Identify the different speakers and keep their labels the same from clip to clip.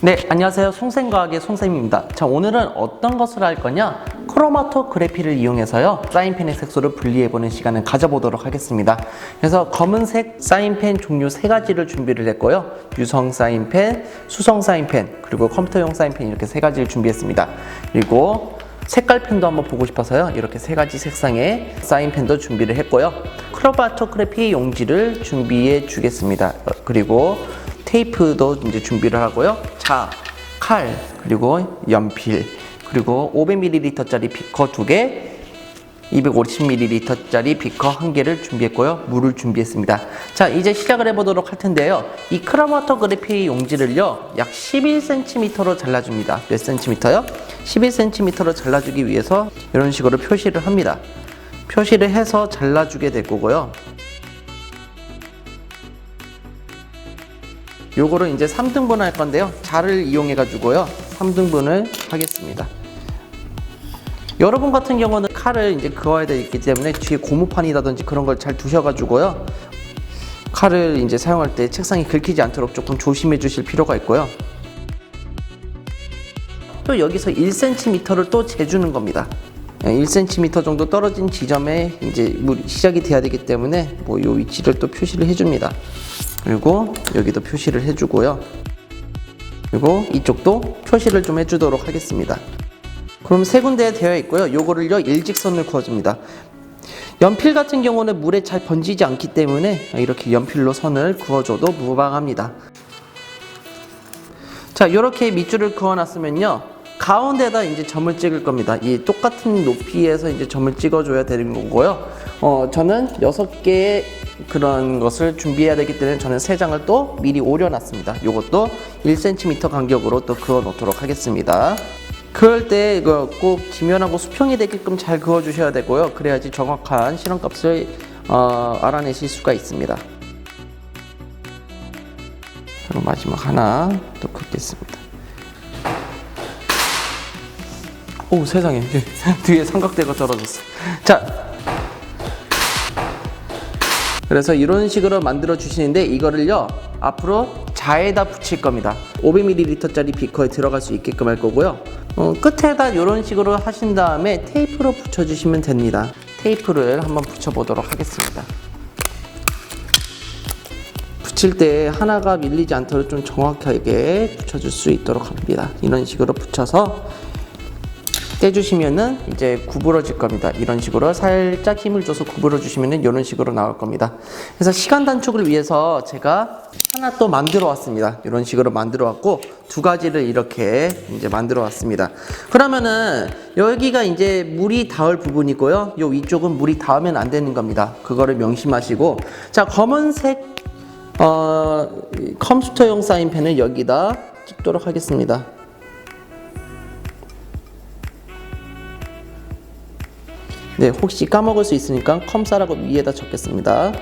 Speaker 1: 네, 안녕하세요. 송생과학의 송쌤입니다. 자, 오늘은 어떤 것을 할 거냐? 크로마토그래피를 이용해서요, 사인펜의 색소를 분리해보는 시간을 가져보도록 하겠습니다. 그래서 검은색 사인펜 종류 세 가지를 준비를 했고요. 유성 사인펜, 수성 사인펜, 그리고 컴퓨터용 사인펜 이렇게 세 가지를 준비했습니다. 그리고 색깔펜도 한번 보고 싶어서요. 이렇게 세 가지 색상의 사인펜도 준비를 했고요. 크로마토그래피 용지를 준비해 주겠습니다. 어, 그리고 테이프도 이제 준비를 하고요. 자, 칼, 그리고 연필, 그리고 500ml짜리 비커 두 개, 250ml짜리 비커 한 개를 준비했고요. 물을 준비했습니다. 자, 이제 시작을 해보도록 할 텐데요. 이 크로마토그래피 용지를요, 약 11cm로 잘라줍니다. 몇 cm요? 11cm로 잘라주기 위해서 이런 식으로 표시를 합니다. 표시를 해서 잘라주게 될 거고요. 요거를 이제 3등분 할 건데요. 자를 이용해 가지고요. 3등분을 하겠습니다. 여러분 같은 경우는 칼을 이제 그어야 되기 때문에 뒤에 고무판이라든지 그런 걸 잘 두셔 가지고요. 칼을 이제 사용할 때 책상이 긁히지 않도록 조금 조심해 주실 필요가 있고요. 또 여기서 1cm를 또 재주는 겁니다. 1cm 정도 떨어진 지점에 이제 물 시작이 돼야 되기 때문에 뭐요 위치를 또 표시를 해줍니다. 그리고 여기도 표시를 해주고요. 그리고 이쪽도 표시를 좀 해주도록 하겠습니다. 그럼 세 군데 되어 있고요. 요거를요 일직선을 그어줍니다. 연필 같은 경우는 물에 잘 번지지 않기 때문에 이렇게 연필로 선을 그어줘도 무방합니다. 자, 이렇게 밑줄을 그어놨으면요. 가운데다 이제 점을 찍을 겁니다. 이 똑같은 높이에서 이제 점을 찍어줘야 되는 거고요. 어, 저는 여섯 개의 그런 것을 준비해야 되기 때문에 저는 세 장을 또 미리 오려놨습니다. 이것도 1cm 간격으로 또 그어 놓도록 하겠습니다. 그럴 때 이거 꼭 지면하고 수평이 되게끔 잘 그어 주셔야 되고요. 그래야지 정확한 실험값을 어, 알아내실 수가 있습니다. 그리고 마지막 하나 또 긋겠습니다. 오 세상에 뒤에 삼각대가 떨어졌어. 자, 그래서 이런 식으로 만들어 주시는데 이거를요 앞으로 자에다 붙일 겁니다. 500ml짜리 비커에 들어갈 수 있게끔 할 거고요. 어, 끝에다 이런 식으로 하신 다음에 테이프로 붙여 주시면 됩니다. 테이프를 한번 붙여 보도록 하겠습니다. 붙일 때 하나가 밀리지 않도록 좀 정확하게 붙여줄 수 있도록 합니다. 이런 식으로 붙여서 떼주시면은 이제 구부러질 겁니다. 이런 식으로 살짝 힘을 줘서 구부러 주시면은 이런 식으로 나올 겁니다. 그래서 시간 단축을 위해서 제가 하나 또 만들어 왔습니다. 이런 식으로 만들어 왔고 두 가지를 이렇게 이제 만들어 왔습니다. 그러면은 여기가 이제 물이 닿을 부분이고요. 요 위쪽은 물이 닿으면 안 되는 겁니다. 그거를 명심하시고 자 검은색 어, 컴퓨터용 사인펜을 여기다 찍도록 하겠습니다. 네, 혹시 까먹을 수 있으니까 컴사라고 위에다 적겠습니다.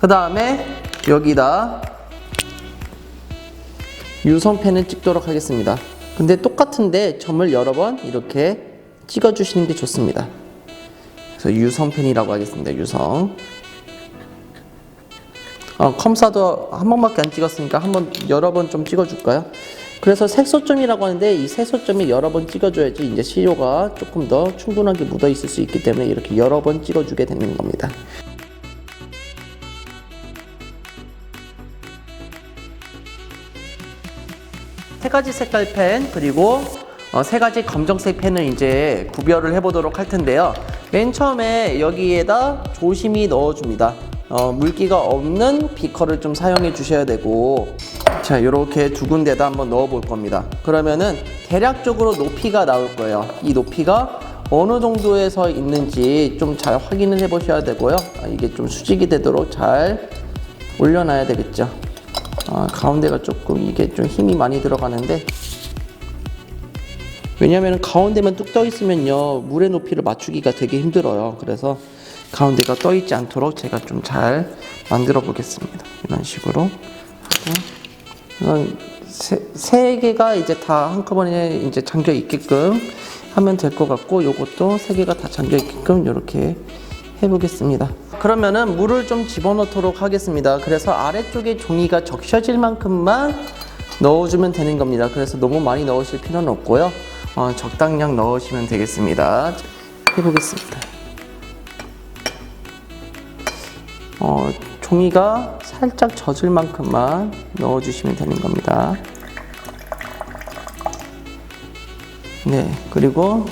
Speaker 1: 그 다음에 여기다 유성펜을 찍도록 하겠습니다. 근데 똑같은데 점을 여러 번 이렇게 찍어주시는 게 좋습니다. 그래서 유성펜이라고 하겠습니다. 유성. 어, 컴사도 한 번밖에 안 찍었으니까 한 번 여러 번 좀 찍어줄까요? 그래서 색소점이라고 하는데 이 색소점이 여러 번 찍어줘야지 이제 시료가 조금 더 충분하게 묻어 있을 수 있기 때문에 이렇게 여러 번 찍어주게 되는 겁니다. 세 가지 색깔 펜 그리고 어, 세 가지 검정색 펜을 이제 구별을 해보도록 할 텐데요. 맨 처음에 여기에다 조심히 넣어줍니다. 어, 물기가 없는 비커를 좀 사용해 주셔야 되고 자 이렇게 두 군데다 한번 넣어 볼 겁니다. 그러면은 대략적으로 높이가 나올 거예요. 이 높이가 어느 정도에서 있는지 좀 잘 확인을 해 보셔야 되고요. 아, 이게 좀 수직이 되도록 잘 올려놔야 되겠죠. 아, 가운데가 조금 이게 좀 힘이 많이 들어가는데. 왜냐하면 가운데만 뚝 떠 있으면요 물의 높이를 맞추기가 되게 힘들어요. 그래서 가운데가 떠 있지 않도록 제가 좀 잘 만들어 보겠습니다. 이런 식으로 하고 세, 세 개가 이제 다 한꺼번에 이제 잠겨 있게끔 하면 될 것 같고 요것도 세 개가 다 잠겨 있게끔 이렇게 해보겠습니다. 그러면은 물을 좀 집어넣도록 하겠습니다. 그래서 아래쪽에 종이가 적셔질 만큼만 넣어주면 되는 겁니다. 그래서 너무 많이 넣으실 필요는 없고요. 어, 적당량 넣으시면 되겠습니다. 자, 해보겠습니다. 어, 종이가 살짝 젖을 만큼만 넣어주시면 되는 겁니다. 네, 그리고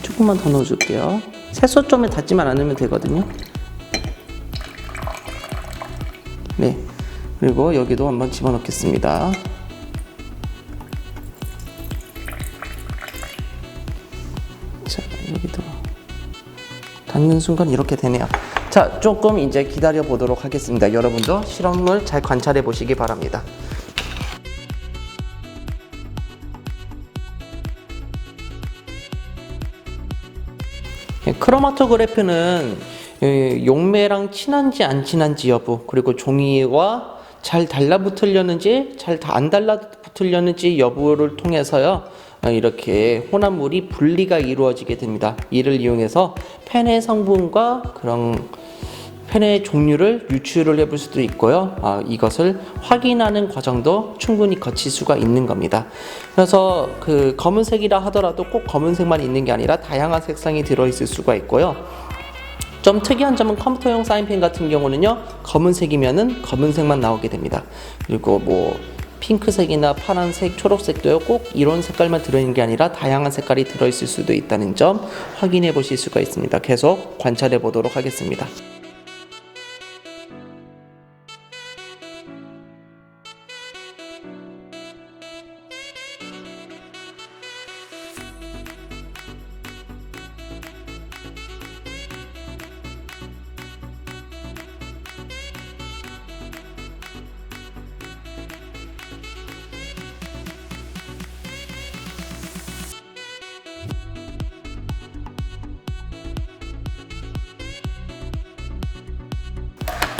Speaker 1: 조금만 더 넣어줄게요. 새소점에 닿지만 않으면 되거든요. 네, 그리고 여기도 한번 집어넣겠습니다. 자, 여기도 닿는 순간 이렇게 되네요. 자, 조금 이제 기다려 보도록 하겠습니다. 여러분도 실험을 잘 관찰해 보시기 바랍니다. 예, 크로마토그래프는 예, 용매랑 친한지 안 친한지 여부 그리고 종이와 잘 달라붙으려는지 잘 안 달라붙으려는지 여부를 통해서요 어, 이렇게 혼합물이 분리가 이루어지게 됩니다. 이를 이용해서 펜의 성분과 그런 펜의 종류를 유추를 해볼 수도 있고요. 아, 이것을 확인하는 과정도 충분히 거칠 수가 있는 겁니다. 그래서 그 검은색이라 하더라도 꼭 검은색만 있는 게 아니라 다양한 색상이 들어있을 수가 있고요. 좀 특이한 점은 컴퓨터용 사인펜 같은 경우는요 검은색이면은 검은색만 나오게 됩니다 그리고 뭐 핑크색이나 파란색, 초록색도요 꼭 이런 색깔만 들어있는 게 아니라 다양한 색깔이 들어있을 수도 있다는 점 확인해 보실 수가 있습니다. 계속 관찰해 보도록 하겠습니다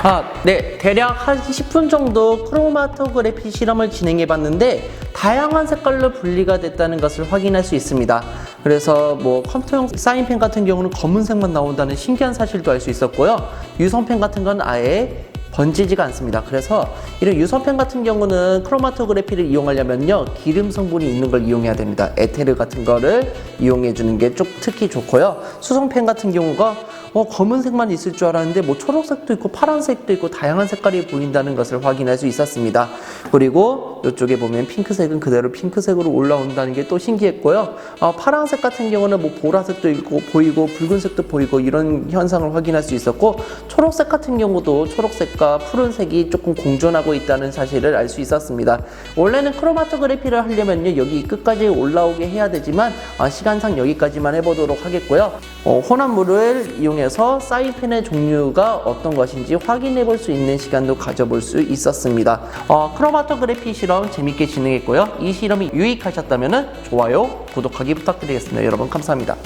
Speaker 1: 아, 네. 대략 한 10분 정도 크로마토그래피 실험을 진행해 봤는데 다양한 색깔로 분리가 됐다는 것을 확인할 수 있습니다. 그래서 뭐 컴퓨터용 사인펜 같은 경우는 검은색만 나온다는 신기한 사실도 알 수 있었고요. 유성펜 같은 건 아예 번지지가 않습니다. 그래서 이런 유성펜 같은 경우는 크로마토그래피를 이용하려면요 기름 성분이 있는 걸 이용해야 됩니다. 에테르 같은 거를 이용해 주는 게 좀 특히 좋고요. 수성펜 같은 경우가 어, 검은색만 있을 줄 알았는데 뭐 초록색도 있고 파란색도 있고 다양한 색깔이 보인다는 것을 확인할 수 있었습니다. 그리고 이쪽에 보면 핑크색은 그대로 핑크색으로 올라온다는 게 또 신기했고요. 어, 파란색 같은 경우는 뭐 보라색도 있고 보이고 붉은색도 보이고 이런 현상을 확인할 수 있었고 초록색 같은 경우도 초록색과 푸른색이 조금 공존하고 있다는 사실을 알 수 있었습니다. 원래는 크로마토그래피를 하려면요 여기 끝까지 올라오게 해야 되지만 어, 시간상 여기까지만 해보도록 하겠고요. 어, 혼합물을 이용해 서 사인펜의 종류가 어떤 것인지 확인해 볼 수 있는 시간도 가져볼 수 있었습니다. 어, 크로마토그래피 실험 재밌게 진행했고요. 이 실험이 유익하셨다면 좋아요, 구독하기 부탁드리겠습니다. 여러분 감사합니다.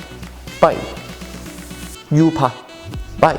Speaker 1: 바이. 유파. 바이.